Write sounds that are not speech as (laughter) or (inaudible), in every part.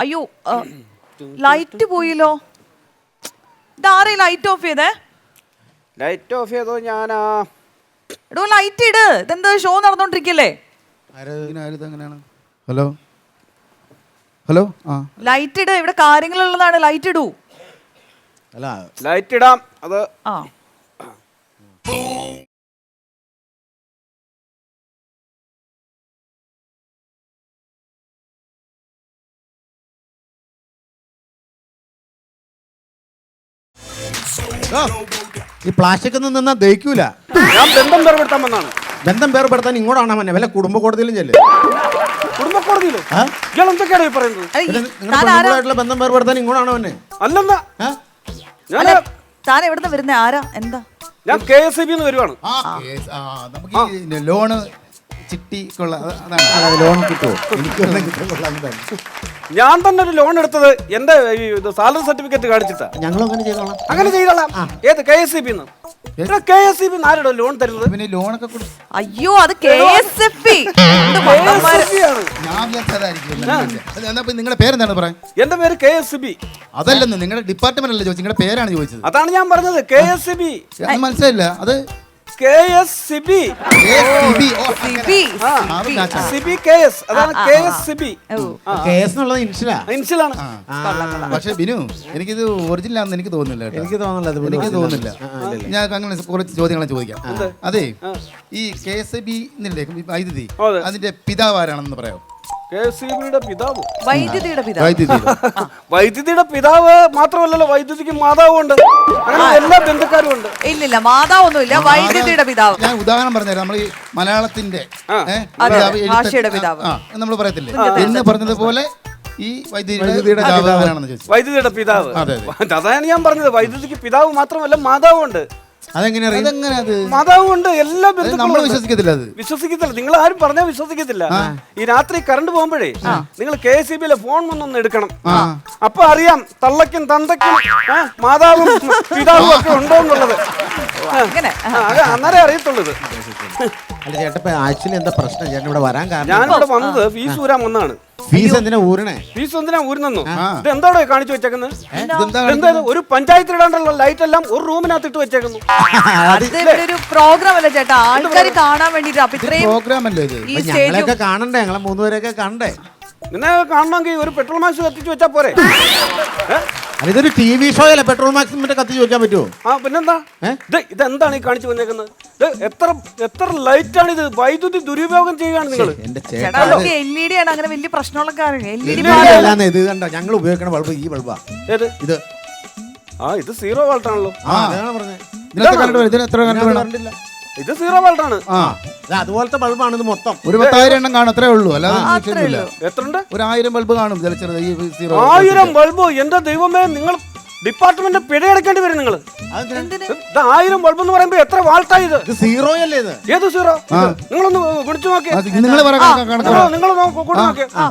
അയ്യോ ലൈറ്റ് (clears throat) പോയില്ലോ. ഇതാരെ light off ചെയ്തേ? ലൈറ്റ് ഓഫ് ചെയ്തോ ഞാനാ? എടോ ലൈറ്റ് ഇട്. ഇതെന്താ ഷോ നടന്നോണ്ടിരിക്കല്ലേ? അങ്ങനെയാണ് ഹലോ? ഹലോ? ആ. ലൈറ്റ് ഇട്. ഇവിടെ കാര്യങ്ങളുള്ളതാണ്. ലൈറ്റ് ഇടൂ. അല്ല. ലൈറ്റ് ഇടാം. അത് ആ. (clears throat) ഈ പ്ലാസ്റ്റിക് ഒന്നും നിന്നാ ദഹിക്കൂല. ഞാൻ ബന്ധം വേർപെടുത്താൻ വന്നാണ്. ബന്ധം വേർപെടുത്താൻ ഇങ്ങോട്ടാണ് മന്നെ വല്ല കുടുംബ കോടതിയിലും ചെല്ല്. കുടുംബ കോടതിയിലോ? ആ? ഇയാൾ എന്തൊക്കെയാണ് ഈ പറയുന്നത്? നിങ്ങളുടെ താൻ ആരാ? പെണ്ണുങ്ങളായിട്ടുള്ള ബന്ധം വേർപെടുത്താൻ ഇങ്ങോട്ടാണ് മന്നെ അല്ലെന്നാ? ഞാൻ അല്ല, താൻ എവിടുന്ന് വരുന്നേ? ആരാ? എന്താ? ഞാൻ കെ എസ് ഇ ബി വരുവാണ്. ലോണ് ചിട്ടി കൊള്ള അതാണ്. ലോൺ കിട്ടുമോ എനിക്കൊന്നും കിട്ടും ഞാൻ തന്നെ ഒരു ലോൺ എടുത്തത് എന്റെ ഈ ഇത് സാലറി സർട്ടിഫിക്കറ്റ് കാണിച്ചിട്ടാ. ഞങ്ങളും അങ്ങനെ ചെയ്തോളാം. അങ്ങനെ ചെയ്തോളാം. ഏത് K S C B K S C B ആരുടെ ലോൺ തരുന്നത്? പിന്നെ ലോണൊക്കെ കൊടു അയ്യോ അത് കെ എസ് എഫ് പി ഞാൻ വിചാരിച്ചതായിരിക്കും. എന്നാ പിന്നെ നിങ്ങളുടെ പേരെന്താണ് പറയാൻ? എന്റെ പേര് കെ എസ് ബി. അതല്ലെന്ന് നിങ്ങളുടെ ഡിപ്പാർട്ട്മെന്റ് അല്ല ചോദിച്ചത്? നിങ്ങളുടെ പേരാണ് ചോദിച്ചത്. അതാണ് ഞാൻ പറഞ്ഞത് കെ എസ് ബി. അത് മനസ്സിലായില്ല. അത് K S C B. ACB. ഓ, സിബി കെ എസ്. അതാണ് K S C B K S എന്നുള്ളത് ഇൻഷുലാ ഇൻഷലാണ് പക്ഷെ ബിനു എനിക്കിത് ഒറിജിനൽ ആണെന്ന് എനിക്ക് തോന്നുന്നില്ല കേട്ടോ. എനിക്ക് തോന്നുന്നില്ല എനിക്ക് തോന്നുന്നില്ല. ഞാൻ അങ്ങനെ കുറച്ച് ചോദ്യങ്ങൾ ചോദിക്കാം. അതെ ഈ കെ എസ് ബി വൈദ്യുതി അതെ. അതിന്റെ പിതാവ് ആരാണെന്ന് പറയാമോ? പിതാവ്. വൈദ്യുതിയുടെ പിതാവ്. വൈദ്യുതി വൈദ്യുതിയുടെ പിതാവ് മാത്രമല്ലല്ലോ വൈദ്യുതിക്ക് മാതാവും ഉണ്ട്. അങ്ങനെ എല്ലാ ബന്ധുക്കാരും ഉണ്ട്. ഇല്ലില്ല മാതാവൊന്നുമില്ല വൈദ്യുതിയുടെ പിതാവ്. ഞാൻ ഉദാഹരണം പറഞ്ഞുതരാം. നമ്മൾ ഈ മലയാളത്തിന്റെ. ഏ, അതെ, പിതാവ് എഴുത്ത- ഭാഷയുടെ പിതാവ്. ആ നമ്മൾ പറയത്തില്ലേ? എന്ന് പറഞ്ഞതുപോലെ ഈ വൈദ്യുതിയുടെ. ചോദിച്ചു. വൈദ്യുതിയുടെ പിതാവ്. അതെ, അതാണ് ഞാൻ പറഞ്ഞത്. വൈദ്യുതിക്ക് പിതാവ് മാത്രമല്ല മാതാവും ഉണ്ട്. അതെങ്ങനെ അതെങ്ങനെ ഉണ്ട് എല്ലാ ബന്ധുക്കളും വിശ്വസിക്കത്തില്ല അത്. വിശ്വസിക്കത്തില്ല. നിങ്ങൾ ആരും പറഞ്ഞാൽ വിശ്വസിക്കത്തില്ല ഈ രാത്രി കറണ്ട് പോകുമ്പോഴേ നിങ്ങൾ കെ എസ് ബിയിലെ ഫോൺ വന്നൊന്ന് എടുക്കണം. അപ്പൊ അറിയാം തള്ളക്കും തന്തയ്ക്കും ആ, മാതാവും പിതാവും ഒക്കെ ഉണ്ടോ എന്നുള്ളത്. അങ്ങനെ. അത് അന്നേരം അറിയത്തുള്ളൂ അല്ല ചേട്ടപ്പ ആക്ച്വലി എന്താ പ്രശ്നം? ചേട്ടൻ ഇവിടെ വരാൻ കാരണം ഞാനിവിടെ വന്നത് ഫീസ് ഊരാൻ വന്നാണ് ഫീസ് എന്തിനാ ഊരണേ? ഫീസ് എന്തിനാ ഊരുന്നു ഇത് എന്താടോ കാണിച്ചു വെച്ചേക്കുന്നത്? ഇതെന്താ എന്താ ഇത്? ഒരു പഞ്ചായത്തിൽ ഇടാണ്ടുള്ള ലൈറ്റ് എല്ലാം ഒരു റൂമിനകത്ത് ഇട്ട് വെച്ചേക്കുന്നു. അത് ഇവിടെ ഒരു പ്രോഗ്രാം അല്ല ചേട്ടാ? ആൾക്കാർ കാണാൻ വേണ്ടിട്ട് അപ്പൊ ഇത്രയും പ്രോഗ്രാം അല്ലേ ഇത്? ഈ സ്റ്റേജും ഞങ്ങളെയൊക്കെ കാണണ്ടേ? ഞങ്ങളെ മൂന്നുപേരെയൊക്കെ കാണണ്ടേ നിന്നെ കാണണമെങ്കിൽ ഒരു പെട്രോൾ മാക്സ് കത്തിച്ചു വെച്ചാ പോരെ. ഏ? അല്ല, ഇതൊരു ടി വി ഷോയല്ലേ പെട്രോൾ മാക്സിം മറ്റേ കത്തി ചോദിക്കാൻ പറ്റുമോ ആ പിന്നെന്താ? ഏ? ഇത് ഇതെന്താണ് ഈ കാണിച്ചു വന്നേക്കുന്നത്? എത്ര എത്ര ലൈറ്റാണ് ഇത്? വൈദ്യുതി ദുരുപയോഗം ചെയ്യുകയാണ് നിങ്ങൾ എന്റെ ചേട്ടാ ചേട്ടാ എൽ ഇ ഡി ആണ്. അങ്ങനെ വലിയ പ്രശ്നമുള്ള കാരണം എൽ ഇ ഡി അല്ലാന്ന് ഇത് കണ്ടോ? ഞങ്ങൾ ഉപയോഗിക്കുന്ന ബൾബ് ഈ ബൾബാ. ഏത്? ഇത്. ആ ഇത് സീറോ വാൾട്ട് ആണല്ലോ. ആ അതാണ് പറഞ്ഞത്. ഇതിനെത്ര കറണ്ട് വേണം ഇതിന് എത്ര കറണ്ട് വേണം? കണ്ടില്ല ഇത് സീറോ വാൾട്ട് ആണ്. ആ ഇത് അതുപോലത്തെ ബൾബാണ് ഇത് മൊത്തം. ഒരു പത്തായിരം എണ്ണം കാണും അത്രേ ഉള്ളൂ. അല്ലാതെ അത്രേ വിഷയമൊന്നുമില്ല. ഉള്ളൂ. എത്ര ഉണ്ട് ഒരു ആയിരം ബൾബ് കാണും ചില ചെറുത് ഈ സീറോ ആയിരം ബൾബ്. എന്റെ ദൈവമേ നിങ്ങൾ ഡിപ്പാർട്ട്മെന്റ് പിഴയടക്കേണ്ടി വരും നിങ്ങൾ ഇത് ആയിരം ബൾബ് എന്ന് പറയുമ്പോ എത്ര വാൾട്ടാ ഇത്? ഇത് സീറോ അല്ലേ ഇത്? ഏത് സീറോ? നിങ്ങളൊന്ന് വിളിച്ചു നോക്കി നിങ്ങൾ. നിങ്ങൾ കൂടെ നോക്കി ആ,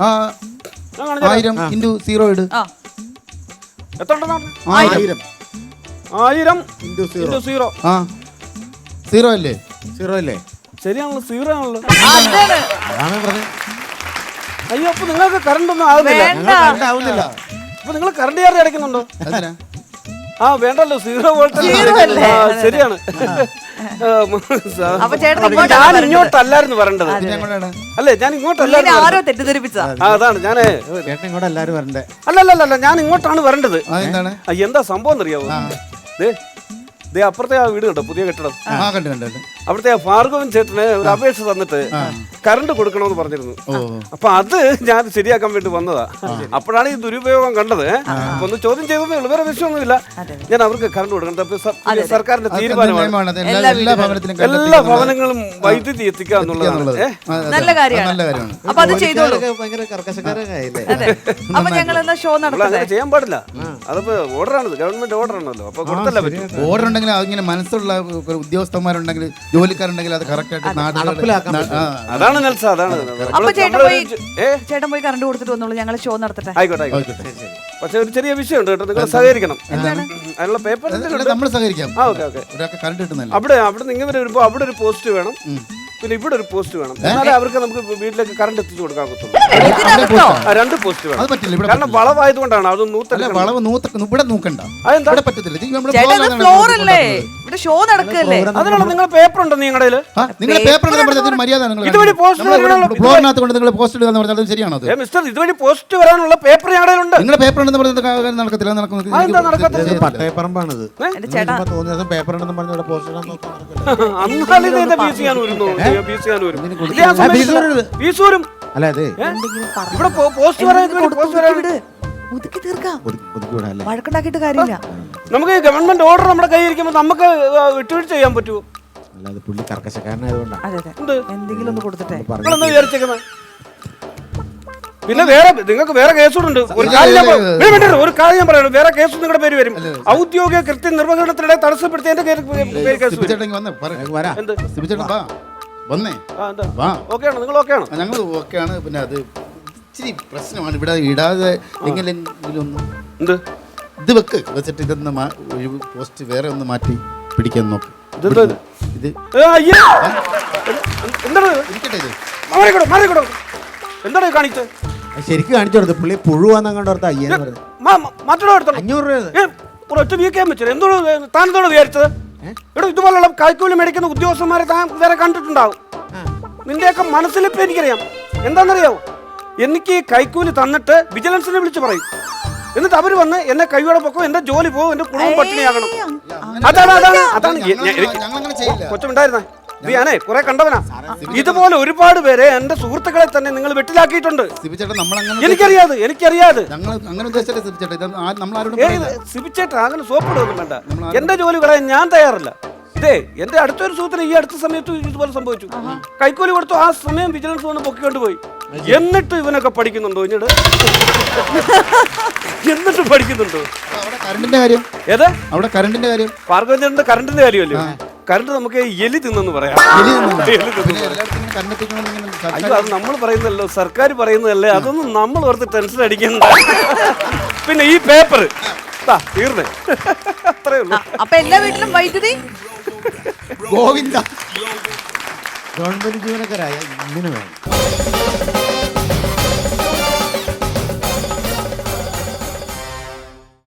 ആയിരം ഇന്റു സീറോ ഇട്. എത്ര? ആയിരം. ആയിരം. Into zero. സീറോ. അല്ലേ? സീറോ അല്ലേ? ശരിയാണല്ലോ സീറോ ആണല്ലോ. അയ്യോ അപ്പൊ നിങ്ങൾക്ക് കറണ്ട് ഒന്നും ആവുന്നില്ല. കണ്ടാവുന്നില്ല അപ്പൊ നിങ്ങൾ കറണ്ട് ചാർജ് അടയ്ക്കുന്നുണ്ടോ? അതിനാ ആ വേണ്ടല്ലോ സീറോ വോൾട്ട് Zero അല്ലേ? ശരിയാണ്. അപ്പൊ ചേട്ടൻ ഞാൻ വരേണ്ടത്. ഇങ്ങോട്ടല്ലായിരുന്നു പറയേണ്ടത് പിന്നെ എങ്ങോട്ടാണ് അല്ലേ ഞാൻ ഇങ്ങോട്ടല്ലായിരുന്നു ആരോ വരേണ്ടത്. തെറ്റിദ്ധരിപ്പിച്ച ആ അതാണ് ഞാനേ ചേട്ടൻ ഇങ്ങോട്ട് എല്ലാരും വരണ്ടേ അല്ലല്ലല്ല ഞാൻ ഇങ്ങോട്ടാണ് വരേണ്ടത് ആ എന്താണ്? ആ, എന്താ സംഭവം എന്നറിയാവോ? ദേ ദേ അപ്പുറത്തെ ആ വീട് കേട്ടോ പുതിയ കെട്ടിടം? ആ കണ്ടു കണ്ടു കണ്ടു അവിടുത്തെ ആ ഭാർഗവൻ ചേട്ടന് ഒരു അപേക്ഷ തന്നിട്ട് കറണ്ട് കൊടുക്കണമെന്ന് പറഞ്ഞിരുന്നു. അപ്പൊ അത് ഞാൻ ശരിയാക്കാൻ വേണ്ടി വന്നതാ. അപ്പോഴാണ് ഈ ദുരുപയോഗം കണ്ടത്. അപ്പൊ ഒന്ന് ചോദ്യം ചെയ്തതേ ഉള്ളൂ വേറെ വിഷയമൊന്നുമില്ല. ഞാൻ അവർക്ക് കറണ്ട് കൊടുക്കണം. സർക്കാരിന്റെ തീരുമാനമാണ്. എല്ലാ ഭവനങ്ങളും വൈദ്യുതി എത്തിക്കുക എന്നുള്ളതാണ് നല്ല കാര്യമാണ്. അപ്പൊ അത് ചെയ്തോളൂ. അപ്പൊ ഞങ്ങൾ എന്നാ ഷോ ചെയ്യാൻ പാടില്ല. അതിപ്പോ ഓർഡറാണ് ഗവൺമെന്റ് ഓർഡർ ആണല്ലോ. അപ്പൊ കൊടുത്തല്ല ഓർഡർ ഉണ്ടെങ്കിൽ അതിങ്ങനെ മനസ്സുള്ള ഒരു ഉദ്യോഗസ്ഥന്മാരുണ്ടെങ്കിൽ ജോലിക്കാരുണ്ടെങ്കിൽ അത് കറക്റ്റ് ആയിട്ട് നാടുകളുടെ ആ, അതാണ് നെൽസ അതാണ്. അപ്പൊ ചേട്ടൻ പോയി ചേട്ടൻ പോയി കറണ്ട് കൊടുത്തിട്ട് വന്നോളൂ ഞങ്ങൾ ഷോ നടത്തട്ടെ. ആയിക്കോട്ടെ ആയിക്കോട്ടെ. പക്ഷെ ഒരു ചെറിയ വിഷയമുണ്ട് കേട്ടോ നിങ്ങൾ സഹകരിക്കണം. അതിനുള്ള പേപ്പർ നമ്മൾ സഹകരിക്കാം. ആ ഓക്കെ ഓക്കെ. കറണ്ട് കിട്ടുന്നല്ല? അവിടെ അവിടെ നിങ്ങൾ വരുമ്പോൾ അവിടെ ഒരു പോസ്റ്റ് വേണം. പിന്നെ ഇവിടെ ഒരു പോസ്റ്റ് വേണം. എന്നാലേ അവർക്ക് നമുക്ക് വീട്ടിലേക്ക് കറണ്ട് എത്തിച്ചു കൊടുക്കാൻ പറ്റുള്ളൂ ഇതിനകത്തോ ആ, രണ്ട് പോസ്റ്റ് വേണം. അത് പറ്റില്ല ഇവിടെ കാരണം വളവായതുകൊണ്ടാണ് അത് അല്ല വളവ് നൂത്ത ഇവിടെ നോക്കണ്ട. അതെന്താ? ഇവിടെ പറ്റത്തില്ല. ഇത് നമ്മൾ ചേട്ടാ ഇത് ലാണ് ഫ്ലോർ നമ്മൾ അല്ലേ? ഇവിടെ ഷോ നടക്കല്ലേ അതിനുള്ള നിങ്ങൾ പേപ്പർ ഉണ്ടോ നിങ്ങളുടെ കയ്യിൽ? ആ, നിങ്ങളുടെ പേപ്പർ പറഞ്ഞ മര്യാദ നിങ്ങൾ ഇതുവഴി post വരാനുള്ള- ഫ്ലോറിനകത്ത് കൊണ്ട് നിങ്ങൾ പോസ്റ്റ് ഇടുക എന്ന് പറഞ്ഞാൽ അത് ശരിയാണോ അത്. ഏ മിസ്റ്റർ ഇതുവഴി പോസ്റ്റ് വരാനുള്ള പേപ്പർ ഞങ്ങളുടെ കയ്യിലുണ്ട്. നിങ്ങളുടെ പേപ്പർ ഉണ്ടെന്ന് കാര്യം നടക്കത്തില്ല നടക്കും അതെന്താ നടക്കാത്തത്? ഇത് പട്ടയപ്പറമ്പാണിത്. എന്റെ ചേട്ടാ. തോന്നിയ ദിവസം പേപ്പർ ഉണ്ടെന്ന് പറഞ്ഞ പോസ്റ്റ് ഇടാൻ നോക്കാൻ അന്നാലും ഇത് ഞാൻ ബീസ് അല്ല അതെ. ഇവിടെ പോ- പോസ്റ്റ് വഴക്കുണ്ടാക്കിയിട്ട് കാര്യമില്ല. നമുക്ക് ഗവൺമെന്റ് ഓർഡർ നമ്മുടെ കയ്യിൽ ഇരിക്കുമ്പോൾ നമുക്ക് വിട്ടുവീഴ്ച ചെയ്യാൻ പറ്റുമോ അല്ലാതെ പുള്ളി കർക്കശക്കാരനായതുകൊണ്ടാണ് എന്തെങ്കിലും ഒന്ന് കൊടുത്തിട്ടെ. വിചാരിച്ചേക്കുന്നത് പിന്നെ വേറെ നിങ്ങൾക്ക് വേറെ കേസുകളുണ്ട്. ഒരു കാര്യം ഒരു കാര്യം ഞാൻ പറയണം. വേറെ കേസ് നിങ്ങളുടെ പേര് വരും. ഔദ്യോഗിക കൃത്യ നിർവഹണത്തിനിടെ തടസ്സപ്പെടുത്തിയതിന്റെ കേസ് വന്ന്. വാ. ഓക്കെയാണോ നിങ്ങൾ ഓക്കെയാണ് ഞങ്ങൾ ഓക്കെയാണ് പിന്നെ അത് ഇച്ചിരി പ്രശ്നമാണ്. ഇവിടെ ഇടാതെ എങ്ങനെയെങ്കിലും ഒന്ന് എന്ത്? ഇത് വെക്ക്. വെച്ചിട്ട് ഇതൊന്ന് ഒരു പോസ്റ്റ് വേറെ ഒന്ന് മാറ്റി പിടിക്കാൻ നോക്ക്. ഇത്? ഇത് ഏ, അയ്യേ! എന്താണ് കാണിച്ചത് ശരിക്കും കാണിച്ചു കൊടുത്തു. പുള്ളി പുഴുവാന്ന് ഓർത്ത് അയ്യെന്ന് പറഞ്ഞു എടുത്തോ അഞ്ഞൂറ് രൂപ ഒറ്റ വീക്കാൻ പറ്റില്ല എന്തോ താൻ എന്തോട് വിചാരിച്ചത്? ഇവിടെ ഇതുപോലുള്ള കൈക്കൂലി മേടിക്കുന്ന ഉദ്യോഗസ്ഥന്മാരെ താൻ വേറെ കണ്ടിട്ടുണ്ടാവും. നിന്റെയൊക്കെ മനസ്സിലിപ്പോ എനിക്കറിയാം. എന്താണെന്നറിയാവോ? എനിക്ക് ഈ കൈക്കൂലി തന്നിട്ട് വിജിലൻസിനെ വിളിച്ച് പറയും. എന്നിട്ട് അവർ വന്ന് എന്നെ കൈയോടെ പൊക്കും എന്റെ ജോലി പോകും എന്റെ കുടുംബം പട്ടിണിയാകണം. അതാണ് അതാണ് അതാണ്. കൊച്ചുണ്ടായിരുന്നേ? ഞാനേ കുറെ കണ്ടവനാ. ഇതുപോലെ ഒരുപാട് പേരെ എന്റെ സുഹൃത്തുക്കളെ തന്നെ നിങ്ങൾ വെട്ടിലാക്കിയിട്ടുണ്ട്. എനിക്കറിയാതെ എനിക്കറിയാതെ. ഞങ്ങൾ അങ്ങനെ സോപ്പിടുന്നു സിബിച്ചേട്ടൻ? അങ്ങനെ സോപ്പിടൊന്നും വേണ്ട. എന്റെ ജോലി കളയാൻ ഞാൻ തയ്യാറില്ല. ഇതേ എന്റെ അടുത്തൊരു സുഹൃത്തിന് ഈ അടുത്ത സമയത്ത് ഇതുപോലെ സംഭവിച്ചു. കൈക്കൂലി കൊടുത്തു ആ സമയം വിജിലൻസ് വന്ന് പൊക്കിക്കൊണ്ട് പോയി എന്നിട്ട് ഇവനൊക്കെ പഠിക്കുന്നുണ്ടോ? ഇഞ്ഞിട് എന്നിട്ട് പഠിക്കുന്നുണ്ടോ? കറണ്ടിന്റെ കാര്യം. ഏതാ? അവിടെ കറണ്ടിന്റെ കാര്യം. പാർഗവചന്റെ കറണ്ടിന്റെ കാര്യമല്ലേ? കറണ്ട് നമുക്ക് എലി തിന്നെന്ന് പറയാം. എലി തിന്നുന്നു. എലി തിന്നു. പിന്നെ എല്ലായിടത്തും ഇങ്ങനെ കറണ്ട് എത്തിക്കണമെന്ന് ഇങ്ങനെ സർക്കാർ അയ്യോ അത് നമ്മൾ പറയുന്നല്ലോ സർക്കാർ പറയുന്നതല്ലേ അതൊന്നും നമ്മൾ ഓർത്ത് ടെൻഷൻ അടിക്കണ്ട. പിന്നെ ഈ പേപ്പർ തീർന്നേ. അത്രേ ഉള്ളൂ. അപ്പൊ എല്ലാ വീട്ടിലും വൈദ്യുതി? ഗോവിന്ദ. ഗവൺമെന്റ് ജീവനക്കാരായ ഇങ്ങനെ വേണം.